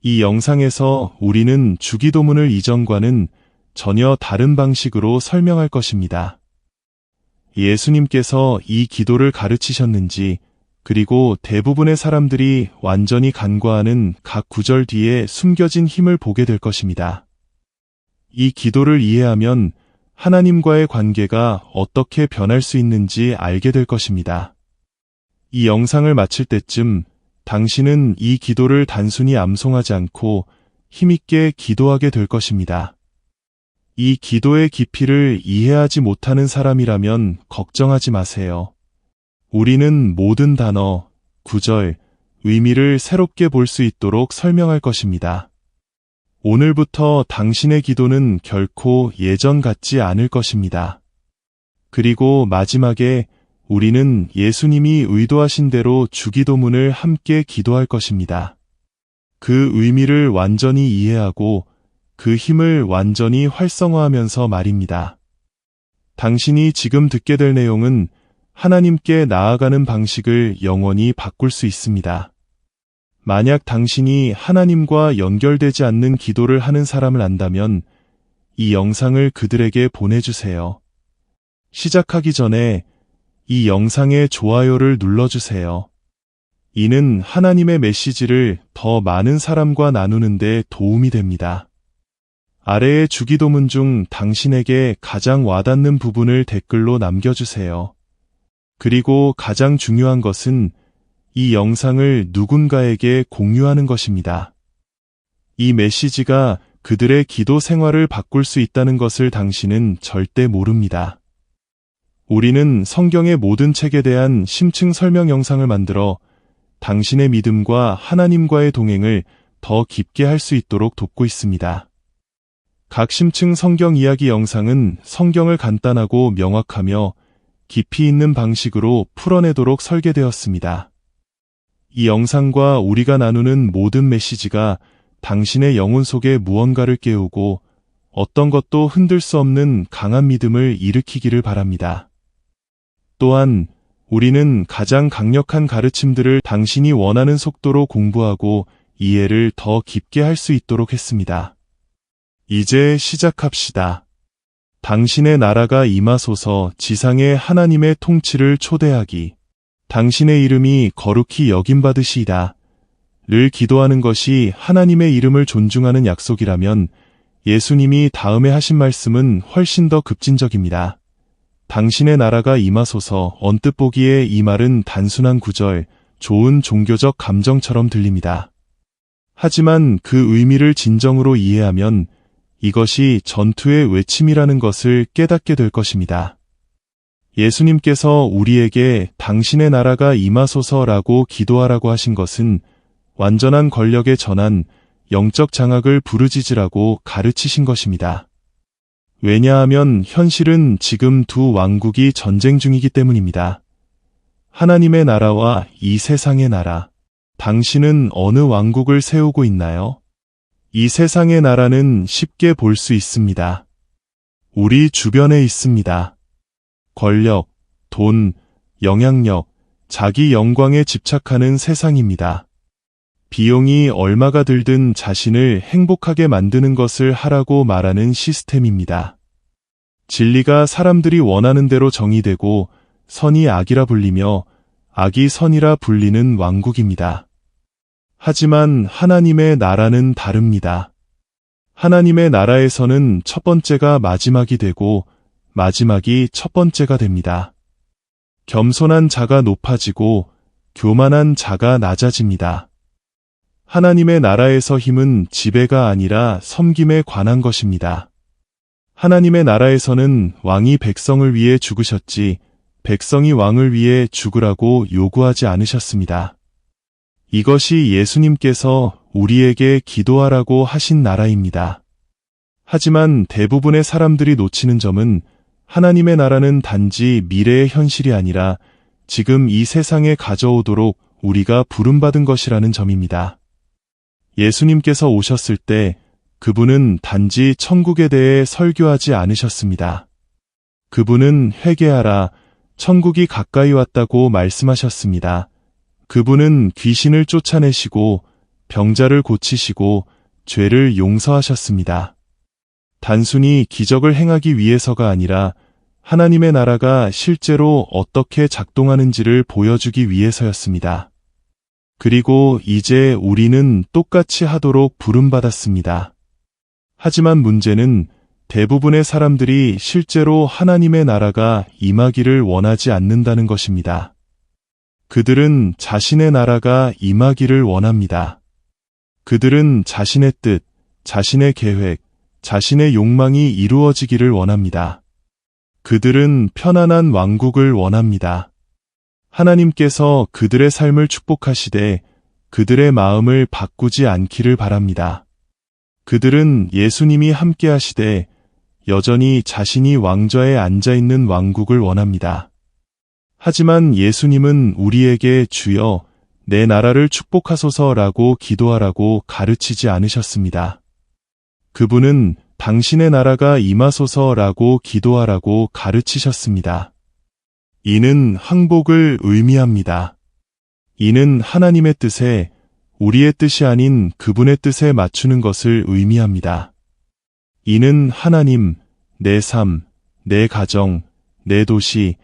이 영상에서 우리는 주기도문을 이전과는 전혀 다른 방식으로 설명할 것입니다. 예수님께서 이 기도를 가르치셨는지, 그리고 대부분의 사람들이 완전히 간과하는 각 구절 뒤에 숨겨진 힘을 보게 될 것입니다. 이 기도를 이해하면 하나님과의 관계가 어떻게 변할 수 있는지 알게 될 것입니다. 이 영상을 마칠 때쯤 당신은 이 기도를 단순히 암송하지 않고 힘있게 기도하게 될 것입니다. 이 기도의 깊이를 이해하지 못하는 사람이라면 걱정하지 마세요. 우리는 모든 단어, 구절, 의미를 새롭게 볼 수 있도록 설명할 것입니다. 오늘부터 당신의 기도는 결코 예전 같지 않을 것입니다. 그리고 마지막에 우리는 예수님이 의도하신 대로 주기도문을 함께 기도할 것입니다. 그 의미를 완전히 이해하고 그 힘을 완전히 활성화하면서 말입니다. 당신이 지금 듣게 될 내용은 하나님께 나아가는 방식을 영원히 바꿀 수 있습니다. 만약 당신이 하나님과 연결되지 않는 기도를 하는 사람을 안다면 이 영상을 그들에게 보내주세요. 시작하기 전에 이 영상에 좋아요를 눌러주세요. 이는 하나님의 메시지를 더 많은 사람과 나누는데 도움이 됩니다. 아래의 주기도문 중 당신에게 가장 와닿는 부분을 댓글로 남겨주세요. 그리고 가장 중요한 것은 이 영상을 누군가에게 공유하는 것입니다. 이 메시지가 그들의 기도 생활을 바꿀 수 있다는 것을 당신은 절대 모릅니다. 우리는 성경의 모든 책에 대한 심층 설명 영상을 만들어 당신의 믿음과 하나님과의 동행을 더 깊게 할 수 있도록 돕고 있습니다. 각 심층 성경 이야기 영상은 성경을 간단하고 명확하며 깊이 있는 방식으로 풀어내도록 설계되었습니다. 이 영상과 우리가 나누는 모든 메시지가 당신의 영혼 속에 무언가를 깨우고 어떤 것도 흔들 수 없는 강한 믿음을 일으키기를 바랍니다. 또한 우리는 가장 강력한 가르침들을 당신이 원하는 속도로 공부하고 이해를 더 깊게 할 수 있도록 했습니다. 이제 시작합시다. 당신의 나라가 임하소서 지상의 하나님의 통치를 초대하기. 당신의 이름이 거룩히 여김받으시이다. 를 기도하는 것이 하나님의 이름을 존중하는 약속이라면 예수님이 다음에 하신 말씀은 훨씬 더 급진적입니다. 당신의 나라가 임하소서 언뜻 보기에 이 말은 단순한 구절, 좋은 종교적 감정처럼 들립니다. 하지만 그 의미를 진정으로 이해하면 이것이 전투의 외침이라는 것을 깨닫게 될 것입니다. 예수님께서 우리에게 당신의 나라가 임하소서라고 기도하라고 하신 것은 완전한 권력의 전환, 영적 장악을 부르짖으라고 가르치신 것입니다. 왜냐하면 현실은 지금 두 왕국이 전쟁 중이기 때문입니다. 하나님의 나라와 이 세상의 나라. 당신은 어느 왕국을 세우고 있나요? 이 세상의 나라는 쉽게 볼 수 있습니다. 우리 주변에 있습니다. 권력, 돈, 영향력, 자기 영광에 집착하는 세상입니다. 비용이 얼마가 들든 자신을 행복하게 만드는 것을 하라고 말하는 시스템입니다. 진리가 사람들이 원하는 대로 정의되고 선이 악이라 불리며 악이 선이라 불리는 왕국입니다. 하지만 하나님의 나라는 다릅니다. 하나님의 나라에서는 첫 번째가 마지막이 되고 마지막이 첫 번째가 됩니다. 겸손한 자가 높아지고 교만한 자가 낮아집니다. 하나님의 나라에서 힘은 지배가 아니라 섬김에 관한 것입니다. 하나님의 나라에서는 왕이 백성을 위해 죽으셨지 백성이 왕을 위해 죽으라고 요구하지 않으셨습니다. 이것이 예수님께서 우리에게 기도하라고 하신 나라입니다. 하지만 대부분의 사람들이 놓치는 점은 하나님의 나라는 단지 미래의 현실이 아니라 지금 이 세상에 가져오도록 우리가 부름받은 것이라는 점입니다. 예수님께서 오셨을 때 그분은 단지 천국에 대해 설교하지 않으셨습니다. 그분은 회개하라, 천국이 가까이 왔다고 말씀하셨습니다. 그분은 귀신을 쫓아내시고 병자를 고치시고 죄를 용서하셨습니다. 단순히 기적을 행하기 위해서가 아니라 하나님의 나라가 실제로 어떻게 작동하는지를 보여주기 위해서였습니다. 그리고 이제 우리는 똑같이 하도록 부름받았습니다. 하지만 문제는 대부분의 사람들이 실제로 하나님의 나라가 임하기를 원하지 않는다는 것입니다. 그들은 자신의 나라가 임하기를 원합니다. 그들은 자신의 뜻, 자신의 계획, 자신의 욕망이 이루어지기를 원합니다. 그들은 편안한 왕국을 원합니다. 하나님께서 그들의 삶을 축복하시되 그들의 마음을 바꾸지 않기를 바랍니다. 그들은 예수님이 함께 하시되 여전히 자신이 왕좌에 앉아 있는 왕국을 원합니다. 하지만 예수님은 우리에게 주여 내 나라를 축복하소서라고 기도하라고 가르치지 않으셨습니다. 그분은 당신의 나라가 임하소서라고 기도하라고 가르치셨습니다. 이는 항복을 의미합니다. 이는 하나님의 뜻에 우리의 뜻이 아닌 그분의 뜻에 맞추는 것을 의미합니다. 이는 하나님, 내 삶, 내 가정, 내 도시,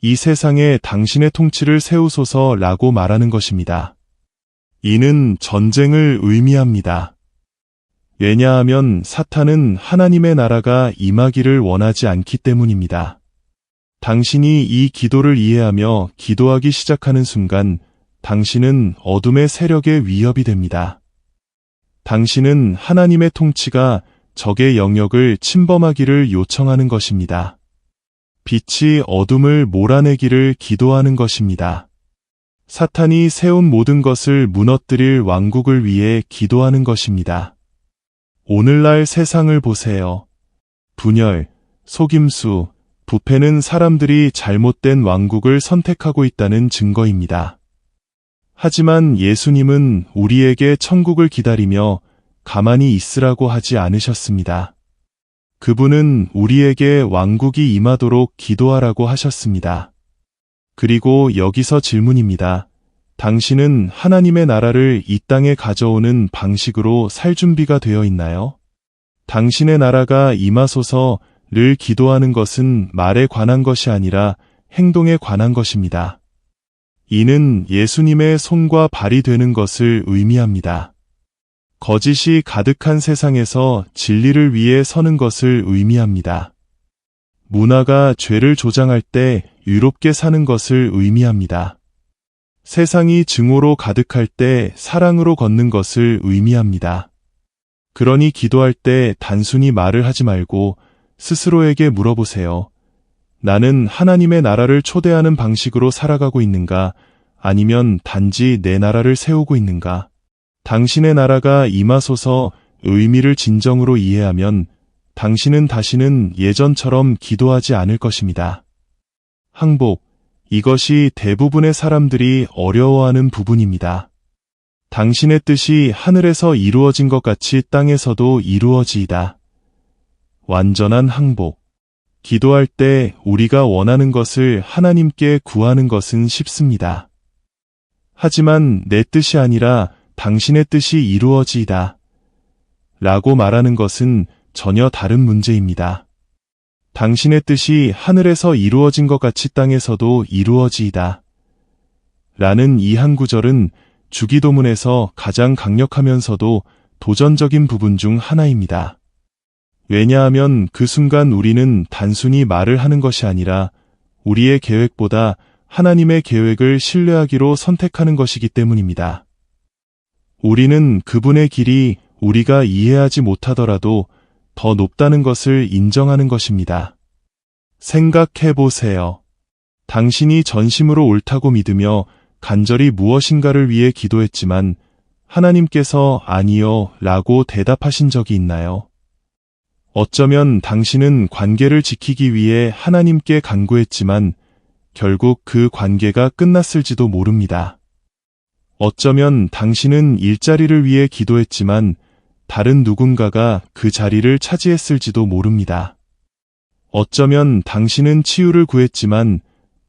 이 세상에 당신의 통치를 세우소서 라고 말하는 것입니다. 이는 전쟁을 의미합니다. 왜냐하면 사탄은 하나님의 나라가 임하기를 원하지 않기 때문입니다. 당신이 이 기도를 이해하며 기도하기 시작하는 순간 당신은 어둠의 세력의 위협이 됩니다. 당신은 하나님의 통치가 적의 영역을 침범하기를 요청하는 것입니다. 빛이 어둠을 몰아내기를 기도하는 것입니다. 사탄이 세운 모든 것을 무너뜨릴 왕국을 위해 기도하는 것입니다. 오늘날 세상을 보세요. 분열, 속임수, 부패는 사람들이 잘못된 왕국을 선택하고 있다는 증거입니다. 하지만 예수님은 우리에게 천국을 기다리며 가만히 있으라고 하지 않으셨습니다. 그분은 우리에게 왕국이 임하도록 기도하라고 하셨습니다. 그리고 여기서 질문입니다. 당신은 하나님의 나라를 이 땅에 가져오는 방식으로 살 준비가 되어 있나요? 당신의 나라가 임하소서 를 기도하는 것은 말에 관한 것이 아니라 행동에 관한 것입니다. 이는 예수님의 손과 발이 되는 것을 의미합니다. 거짓이 가득한 세상에서 진리를 위해 서는 것을 의미합니다. 문화가 죄를 조장할 때 유롭게 사는 것을 의미합니다. 세상이 증오로 가득할 때 사랑으로 걷는 것을 의미합니다. 그러니 기도할 때 단순히 말을 하지 말고 스스로에게 물어보세요. 나는 하나님의 나라를 초대하는 방식으로 살아가고 있는가 아니면 단지 내 나라를 세우고 있는가? 당신의 나라가 임하소서 의미를 진정으로 이해하면 당신은 다시는 예전처럼 기도하지 않을 것입니다. 항복, 이것이 대부분의 사람들이 어려워하는 부분입니다. 당신의 뜻이 하늘에서 이루어진 것 같이 땅에서도 이루어지이다. 완전한 항복. 기도할 때 우리가 원하는 것을 하나님께 구하는 것은 쉽습니다. 하지만 내 뜻이 아니라 당신의 뜻이 이루어지이다. 라고 말하는 것은 전혀 다른 문제입니다. 당신의 뜻이 하늘에서 이루어진 것 같이 땅에서도 이루어지이다. 라는 이 한 구절은 주기도문에서 가장 강력하면서도 도전적인 부분 중 하나입니다. 왜냐하면 그 순간 우리는 단순히 말을 하는 것이 아니라 우리의 계획보다 하나님의 계획을 신뢰하기로 선택하는 것이기 때문입니다. 우리는 그분의 길이 우리가 이해하지 못하더라도 더 높다는 것을 인정하는 것입니다. 생각해 보세요. 당신이 전심으로 옳다고 믿으며 간절히 무엇인가를 위해 기도했지만 하나님께서 아니요 라고 대답하신 적이 있나요? 어쩌면 당신은 관계를 지키기 위해 하나님께 간구했지만 결국 그 관계가 끝났을지도 모릅니다. 어쩌면 당신은 일자리를 위해 기도했지만 다른 누군가가 그 자리를 차지했을지도 모릅니다. 어쩌면 당신은 치유를 구했지만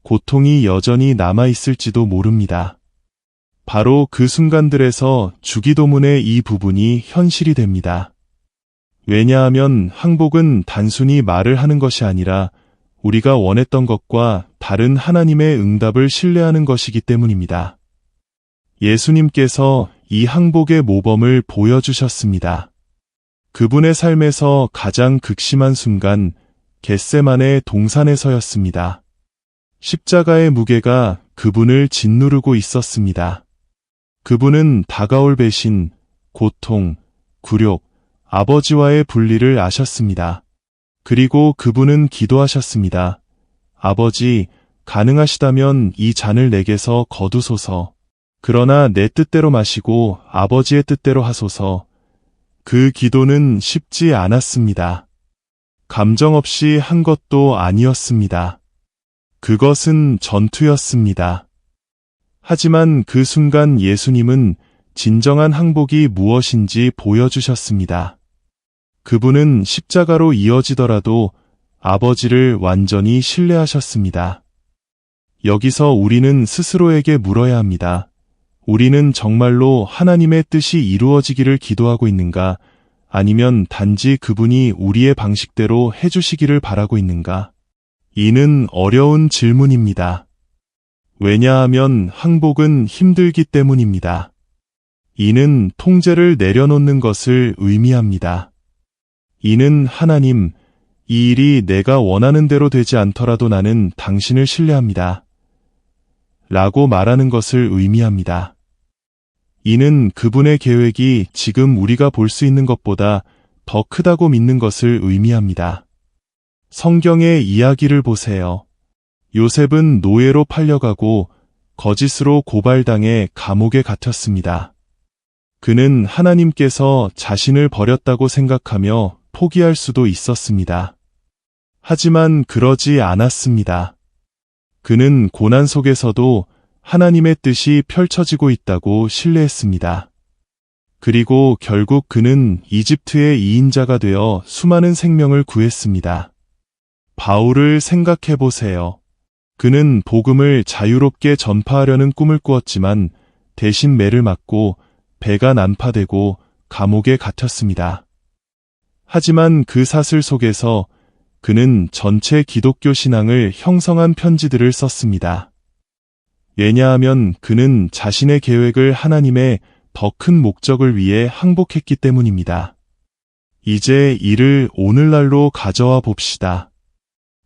고통이 여전히 남아있을지도 모릅니다. 바로 그 순간들에서 주기도문의 이 부분이 현실이 됩니다. 왜냐하면 항복은 단순히 말을 하는 것이 아니라 우리가 원했던 것과 다른 하나님의 응답을 신뢰하는 것이기 때문입니다. 예수님께서 이 항복의 모범을 보여주셨습니다. 그분의 삶에서 가장 극심한 순간 겟세만의 동산에서였습니다. 십자가의 무게가 그분을 짓누르고 있었습니다. 그분은 다가올 배신, 고통, 굴욕, 아버지와의 분리를 아셨습니다. 그리고 그분은 기도하셨습니다. 아버지, 가능하시다면 이 잔을 내게서 거두소서. 그러나 내 뜻대로 마시고 아버지의 뜻대로 하소서. 그 기도는 쉽지 않았습니다. 감정 없이 한 것도 아니었습니다. 그것은 전투였습니다. 하지만 그 순간 예수님은 진정한 항복이 무엇인지 보여주셨습니다. 그분은 십자가로 이어지더라도 아버지를 완전히 신뢰하셨습니다. 여기서 우리는 스스로에게 물어야 합니다. 우리는 정말로 하나님의 뜻이 이루어지기를 기도하고 있는가? 아니면 단지 그분이 우리의 방식대로 해주시기를 바라고 있는가? 이는 어려운 질문입니다. 왜냐하면 항복은 힘들기 때문입니다. 이는 통제를 내려놓는 것을 의미합니다. 이는 하나님, 이 일이 내가 원하는 대로 되지 않더라도 나는 당신을 신뢰합니다. 라고 말하는 것을 의미합니다. 이는 그분의 계획이 지금 우리가 볼 수 있는 것보다 더 크다고 믿는 것을 의미합니다. 성경의 이야기를 보세요. 요셉은 노예로 팔려가고 거짓으로 고발당해 감옥에 갇혔습니다. 그는 하나님께서 자신을 버렸다고 생각하며 포기할 수도 있었습니다. 하지만 그러지 않았습니다. 그는 고난 속에서도 하나님의 뜻이 펼쳐지고 있다고 신뢰했습니다. 그리고 결국 그는 이집트의 2인자가 되어 수많은 생명을 구했습니다. 바울을 생각해 보세요. 그는 복음을 자유롭게 전파하려는 꿈을 꾸었지만 대신 매를 맞고 배가 난파되고 감옥에 갇혔습니다. 하지만 그 사슬 속에서 그는 전체 기독교 신앙을 형성한 편지들을 썼습니다. 왜냐하면 그는 자신의 계획을 하나님의 더 큰 목적을 위해 항복했기 때문입니다. 이제 이를 오늘날로 가져와 봅시다.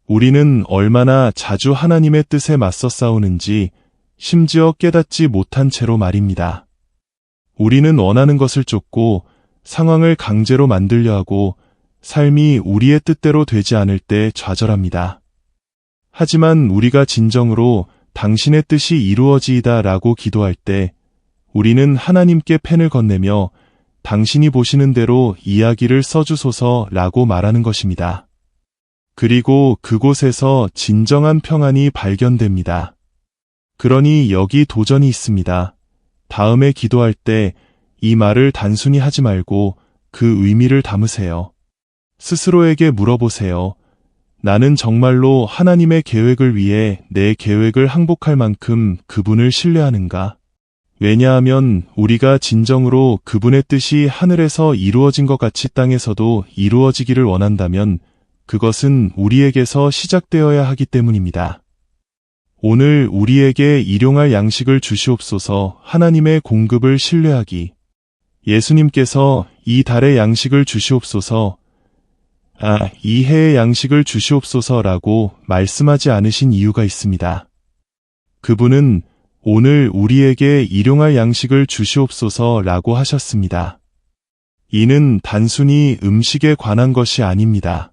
우리는 얼마나 자주 하나님의 뜻에 맞서 싸우는지 심지어 깨닫지 못한 채로 말입니다. 우리는 원하는 것을 쫓고 상황을 강제로 만들려 하고 삶이 우리의 뜻대로 되지 않을 때 좌절합니다. 하지만 우리가 진정으로 당신의 뜻이 이루어지이다 라고 기도할 때 우리는 하나님께 펜을 건네며 당신이 보시는 대로 이야기를 써주소서 라고 말하는 것입니다. 그리고 그곳에서 진정한 평안이 발견됩니다. 그러니 여기 도전이 있습니다. 다음에 기도할 때 이 말을 단순히 하지 말고 그 의미를 담으세요. 스스로에게 물어보세요. 나는 정말로 하나님의 계획을 위해 내 계획을 항복할 만큼 그분을 신뢰하는가? 왜냐하면 우리가 진정으로 그분의 뜻이 하늘에서 이루어진 것 같이 땅에서도 이루어지기를 원한다면 그것은 우리에게서 시작되어야 하기 때문입니다. 오늘 우리에게 일용할 양식을 주시옵소서 하나님의 공급을 신뢰하기. 예수님께서 이 달의 양식을 주시옵소서, 아, 이 해의 양식을 주시옵소서라고 말씀하지 않으신 이유가 있습니다. 그분은 오늘 우리에게 일용할 양식을 주시옵소서라고 하셨습니다. 이는 단순히 음식에 관한 것이 아닙니다.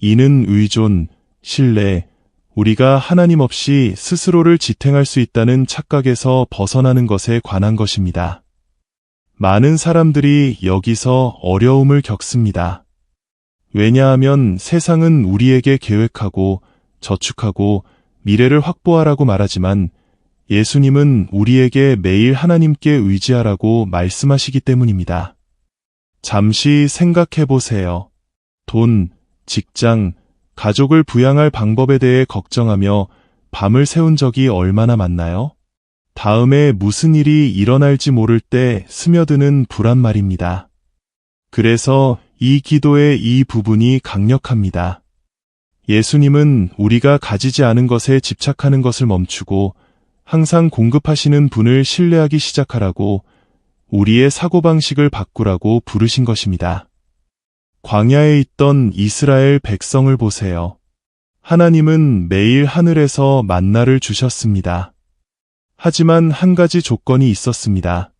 이는 의존, 신뢰, 우리가 하나님 없이 스스로를 지탱할 수 있다는 착각에서 벗어나는 것에 관한 것입니다. 많은 사람들이 여기서 어려움을 겪습니다. 왜냐하면 세상은 우리에게 계획하고 저축하고 미래를 확보하라고 말하지만 예수님은 우리에게 매일 하나님께 의지하라고 말씀하시기 때문입니다. 잠시 생각해 보세요. 돈, 직장, 가족을 부양할 방법에 대해 걱정하며 밤을 새운 적이 얼마나 많나요? 다음에 무슨 일이 일어날지 모를 때 스며드는 불안 말입니다. 그래서 이 기도의 이 부분이 강력합니다. 예수님은 우리가 가지지 않은 것에 집착하는 것을 멈추고 항상 공급하시는 분을 신뢰하기 시작하라고 우리의 사고방식을 바꾸라고 부르신 것입니다. 광야에 있던 이스라엘 백성을 보세요. 하나님은 매일 하늘에서 만나를 주셨습니다. 하지만 한 가지 조건이 있었습니다.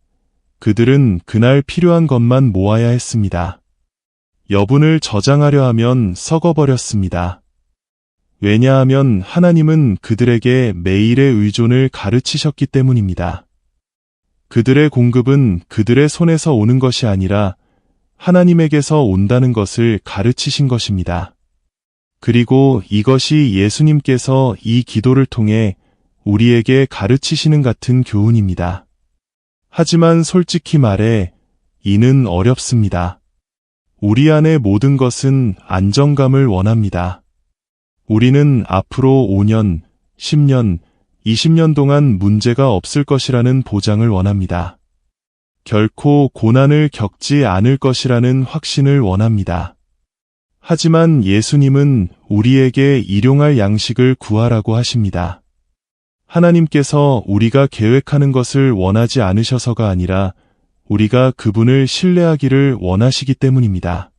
그들은 그날 필요한 것만 모아야 했습니다. 여분을 저장하려 하면 썩어버렸습니다. 왜냐하면 하나님은 그들에게 매일의 의존을 가르치셨기 때문입니다. 그들의 공급은 그들의 손에서 오는 것이 아니라 하나님에게서 온다는 것을 가르치신 것입니다. 그리고 이것이 예수님께서 이 기도를 통해 우리에게 가르치시는 같은 교훈입니다. 하지만 솔직히 말해 이는 어렵습니다. 우리 안의 모든 것은 안정감을 원합니다. 우리는 앞으로 5년, 10년, 20년 동안 문제가 없을 것이라는 보장을 원합니다. 결코 고난을 겪지 않을 것이라는 확신을 원합니다. 하지만 예수님은 우리에게 일용할 양식을 구하라고 하십니다. 하나님께서 우리가 계획하는 것을 원하지 않으셔서가 아니라 우리가 그분을 신뢰하기를 원하시기 때문입니다.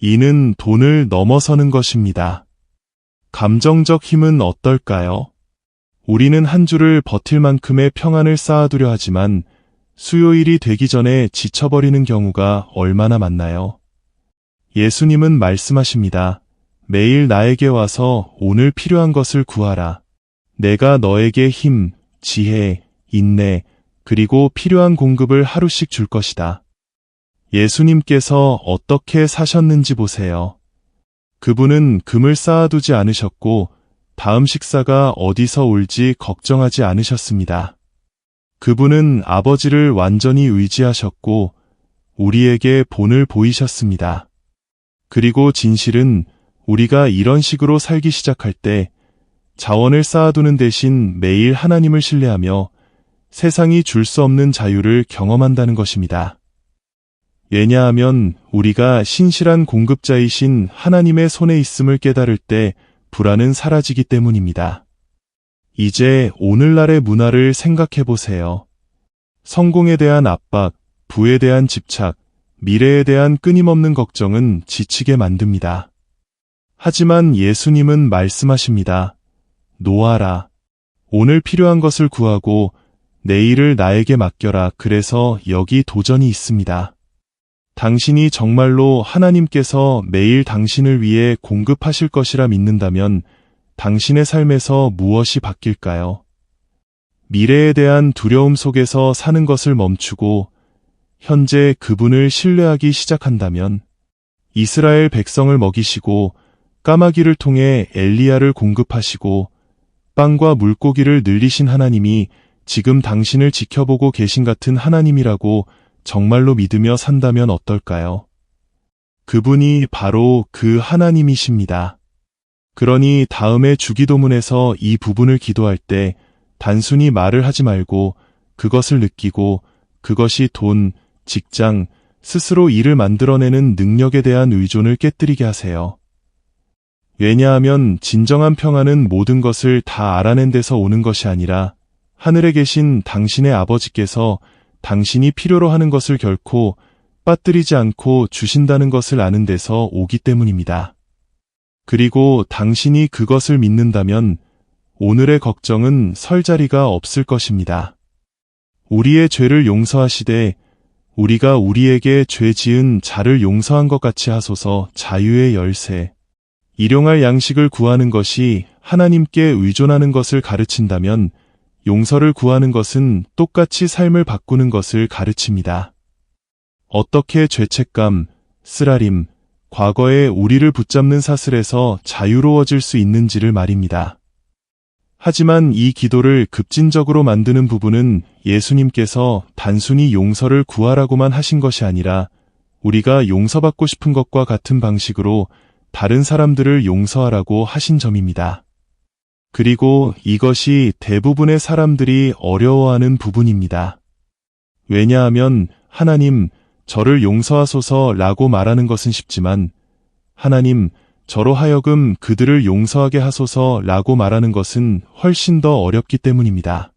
이는 돈을 넘어서는 것입니다. 감정적 힘은 어떨까요? 우리는 한 주를 버틸 만큼의 평안을 쌓아두려 하지만 수요일이 되기 전에 지쳐버리는 경우가 얼마나 많나요? 예수님은 말씀하십니다. 매일 나에게 와서 오늘 필요한 것을 구하라. 내가 너에게 힘, 지혜, 인내, 그리고 필요한 공급을 하루씩 줄 것이다. 예수님께서 어떻게 사셨는지 보세요. 그분은 금을 쌓아두지 않으셨고 다음 식사가 어디서 올지 걱정하지 않으셨습니다. 그분은 아버지를 완전히 의지하셨고 우리에게 본을 보이셨습니다. 그리고 진실은 우리가 이런 식으로 살기 시작할 때 자원을 쌓아두는 대신 매일 하나님을 신뢰하며 세상이 줄 수 없는 자유를 경험한다는 것입니다. 왜냐하면 우리가 신실한 공급자이신 하나님의 손에 있음을 깨달을 때 불안은 사라지기 때문입니다. 이제 오늘날의 문화를 생각해 보세요. 성공에 대한 압박, 부에 대한 집착, 미래에 대한 끊임없는 걱정은 지치게 만듭니다. 하지만 예수님은 말씀하십니다. 노아라. 오늘 필요한 것을 구하고 내일을 나에게 맡겨라. 그래서 여기 도전이 있습니다. 당신이 정말로 하나님께서 매일 당신을 위해 공급하실 것이라 믿는다면 당신의 삶에서 무엇이 바뀔까요? 미래에 대한 두려움 속에서 사는 것을 멈추고 현재 그분을 신뢰하기 시작한다면 이스라엘 백성을 먹이시고 까마귀를 통해 엘리야를 공급하시고 빵과 물고기를 늘리신 하나님이 지금 당신을 지켜보고 계신 같은 하나님이라고 정말로 믿으며 산다면 어떨까요? 그분이 바로 그 하나님이십니다. 그러니 다음에 주기도문에서 이 부분을 기도할 때 단순히 말을 하지 말고 그것을 느끼고 그것이 돈, 직장, 스스로 일을 만들어내는 능력에 대한 의존을 깨뜨리게 하세요. 왜냐하면 진정한 평안은 모든 것을 다 알아낸 데서 오는 것이 아니라 하늘에 계신 당신의 아버지께서 당신이 필요로 하는 것을 결코 빠뜨리지 않고 주신다는 것을 아는 데서 오기 때문입니다. 그리고 당신이 그것을 믿는다면 오늘의 걱정은 설 자리가 없을 것입니다. 우리의 죄를 용서하시되 우리가 우리에게 죄 지은 자를 용서한 것 같이 하소서 자유의 열쇠. 일용할 양식을 구하는 것이 하나님께 의존하는 것을 가르친다면 용서를 구하는 것은 똑같이 삶을 바꾸는 것을 가르칩니다. 어떻게 죄책감, 쓰라림, 과거에 우리를 붙잡는 사슬에서 자유로워질 수 있는지를 말입니다. 하지만 이 기도를 급진적으로 만드는 부분은 예수님께서 단순히 용서를 구하라고만 하신 것이 아니라 우리가 용서받고 싶은 것과 같은 방식으로 다른 사람들을 용서하라고 하신 점입니다. 그리고 이것이 대부분의 사람들이 어려워하는 부분입니다. 왜냐하면 하나님, 저를 용서하소서 라고 말하는 것은 쉽지만 하나님, 저로 하여금 그들을 용서하게 하소서 라고 말하는 것은 훨씬 더 어렵기 때문입니다.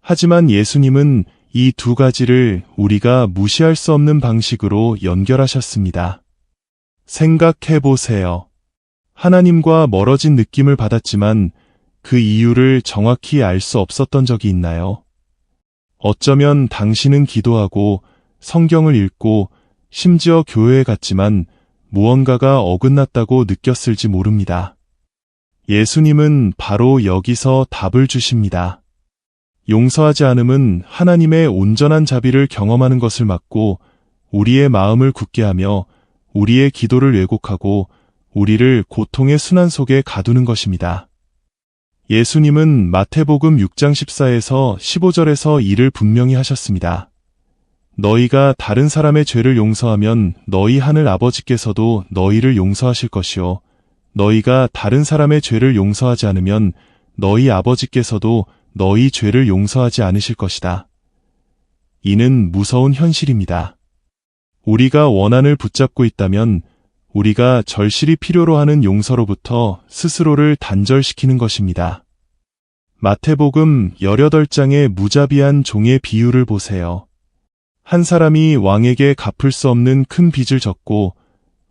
하지만 예수님은 이 두 가지를 우리가 무시할 수 없는 방식으로 연결하셨습니다. 생각해 보세요. 하나님과 멀어진 느낌을 받았지만 그 이유를 정확히 알 수 없었던 적이 있나요? 어쩌면 당신은 기도하고 성경을 읽고 심지어 교회에 갔지만 무언가가 어긋났다고 느꼈을지 모릅니다. 예수님은 바로 여기서 답을 주십니다. 용서하지 않음은 하나님의 온전한 자비를 경험하는 것을 막고 우리의 마음을 굳게 하며 우리의 기도를 왜곡하고 우리를 고통의 순환 속에 가두는 것입니다. 예수님은 마태복음 6장 14에서 15절에서 이를 분명히 하셨습니다. 너희가 다른 사람의 죄를 용서하면 너희 하늘 아버지께서도 너희를 용서하실 것이요. 너희가 다른 사람의 죄를 용서하지 않으면 너희 아버지께서도 너희 죄를 용서하지 않으실 것이다. 이는 무서운 현실입니다. 우리가 원한을 붙잡고 있다면 우리가 절실히 필요로 하는 용서로부터 스스로를 단절시키는 것입니다. 마태복음 18장의 무자비한 종의 비유를 보세요. 한 사람이 왕에게 갚을 수 없는 큰 빚을 졌고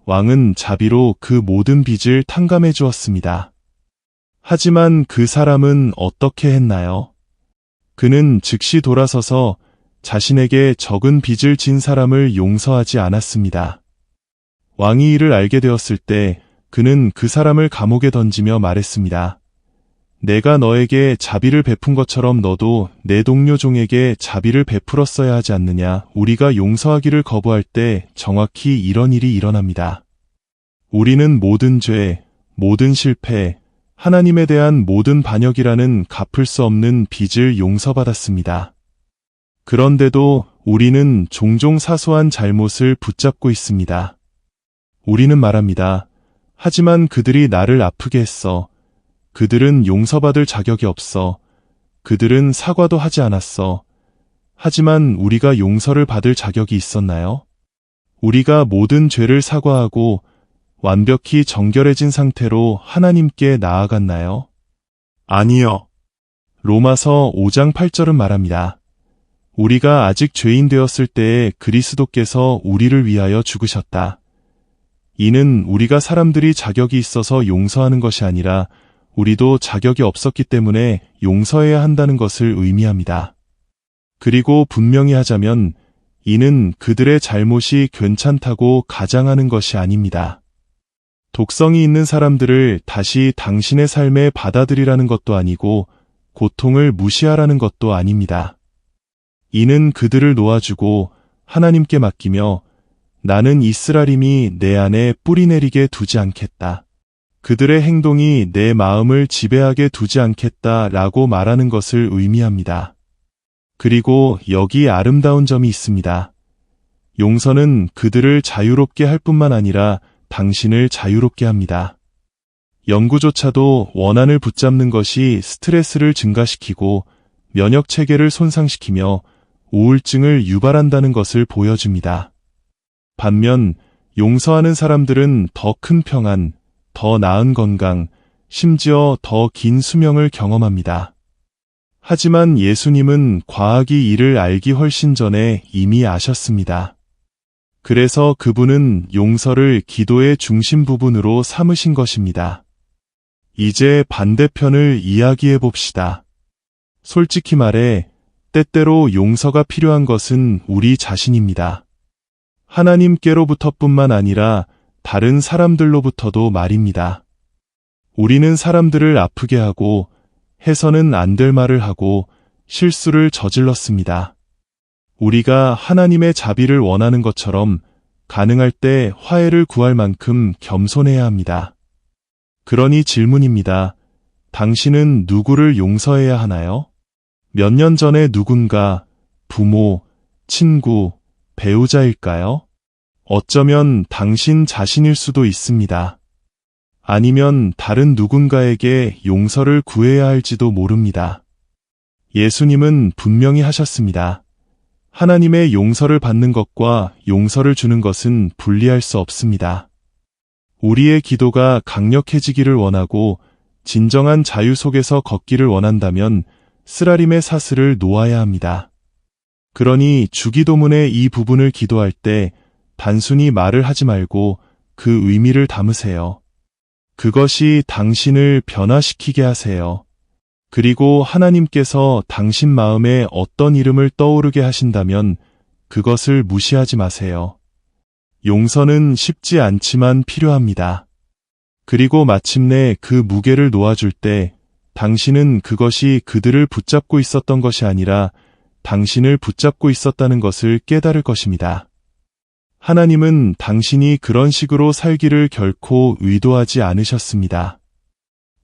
왕은 자비로 그 모든 빚을 탕감해 주었습니다. 하지만 그 사람은 어떻게 했나요? 그는 즉시 돌아서서 자신에게 적은 빚을 진 사람을 용서하지 않았습니다. 왕이 이를 알게 되었을 때 그는 그 사람을 감옥에 던지며 말했습니다. 내가 너에게 자비를 베푼 것처럼 너도 내 동료 종에게 자비를 베풀었어야 하지 않느냐. 우리가 용서하기를 거부할 때 정확히 이런 일이 일어납니다. 우리는 모든 죄, 모든 실패, 하나님에 대한 모든 반역이라는 갚을 수 없는 빚을 용서받았습니다. 그런데도 우리는 종종 사소한 잘못을 붙잡고 있습니다. 우리는 말합니다. 하지만 그들이 나를 아프게 했어. 그들은 용서받을 자격이 없어. 그들은 사과도 하지 않았어. 하지만 우리가 용서를 받을 자격이 있었나요? 우리가 모든 죄를 사과하고 완벽히 정결해진 상태로 하나님께 나아갔나요? 아니요. 로마서 5장 8절은 말합니다. 우리가 아직 죄인 되었을 때에 그리스도께서 우리를 위하여 죽으셨다. 이는 우리가 사람들이 자격이 있어서 용서하는 것이 아니라 우리도 자격이 없었기 때문에 용서해야 한다는 것을 의미합니다. 그리고 분명히 하자면 이는 그들의 잘못이 괜찮다고 가장하는 것이 아닙니다. 독성이 있는 사람들을 다시 당신의 삶에 받아들이라는 것도 아니고 고통을 무시하라는 것도 아닙니다. 이는 그들을 놓아주고 하나님께 맡기며 나는 이스라림이 내 안에 뿌리 내리게 두지 않겠다. 그들의 행동이 내 마음을 지배하게 두지 않겠다 라고 말하는 것을 의미합니다. 그리고 여기 아름다운 점이 있습니다. 용서는 그들을 자유롭게 할 뿐만 아니라 당신을 자유롭게 합니다. 연구조차도 원한을 붙잡는 것이 스트레스를 증가시키고 면역 체계를 손상시키며 우울증을 유발한다는 것을 보여줍니다. 반면 용서하는 사람들은 더 큰 평안, 더 나은 건강, 심지어 더 긴 수명을 경험합니다. 하지만 예수님은 과학이 이를 알기 훨씬 전에 이미 아셨습니다. 그래서 그분은 용서를 기도의 중심 부분으로 삼으신 것입니다. 이제 반대편을 이야기해 봅시다. 솔직히 말해, 때때로 용서가 필요한 것은 우리 자신입니다. 하나님께로부터뿐만 아니라 다른 사람들로부터도 말입니다. 우리는 사람들을 아프게 하고 해서는 안 될 말을 하고 실수를 저질렀습니다. 우리가 하나님의 자비를 원하는 것처럼 가능할 때 화해를 구할 만큼 겸손해야 합니다. 그러니 질문입니다. 당신은 누구를 용서해야 하나요? 몇 년 전에 누군가 부모, 친구, 배우자일까요? 어쩌면 당신 자신일 수도 있습니다. 아니면 다른 누군가에게 용서를 구해야 할지도 모릅니다. 예수님은 분명히 하셨습니다. 하나님의 용서를 받는 것과 용서를 주는 것은 분리할 수 없습니다. 우리의 기도가 강력해지기를 원하고 진정한 자유 속에서 걷기를 원한다면 쓰라림의 사슬을 놓아야 합니다. 그러니 주기도문의 이 부분을 기도할 때 단순히 말을 하지 말고 그 의미를 담으세요. 그것이 당신을 변화시키게 하세요. 그리고 하나님께서 당신 마음에 어떤 이름을 떠오르게 하신다면 그것을 무시하지 마세요. 용서는 쉽지 않지만 필요합니다. 그리고 마침내 그 무게를 놓아줄 때 당신은 그것이 그들을 붙잡고 있었던 것이 아니라 당신을 붙잡고 있었다는 것을 깨달을 것입니다. 하나님은 당신이 그런 식으로 살기를 결코 의도하지 않으셨습니다.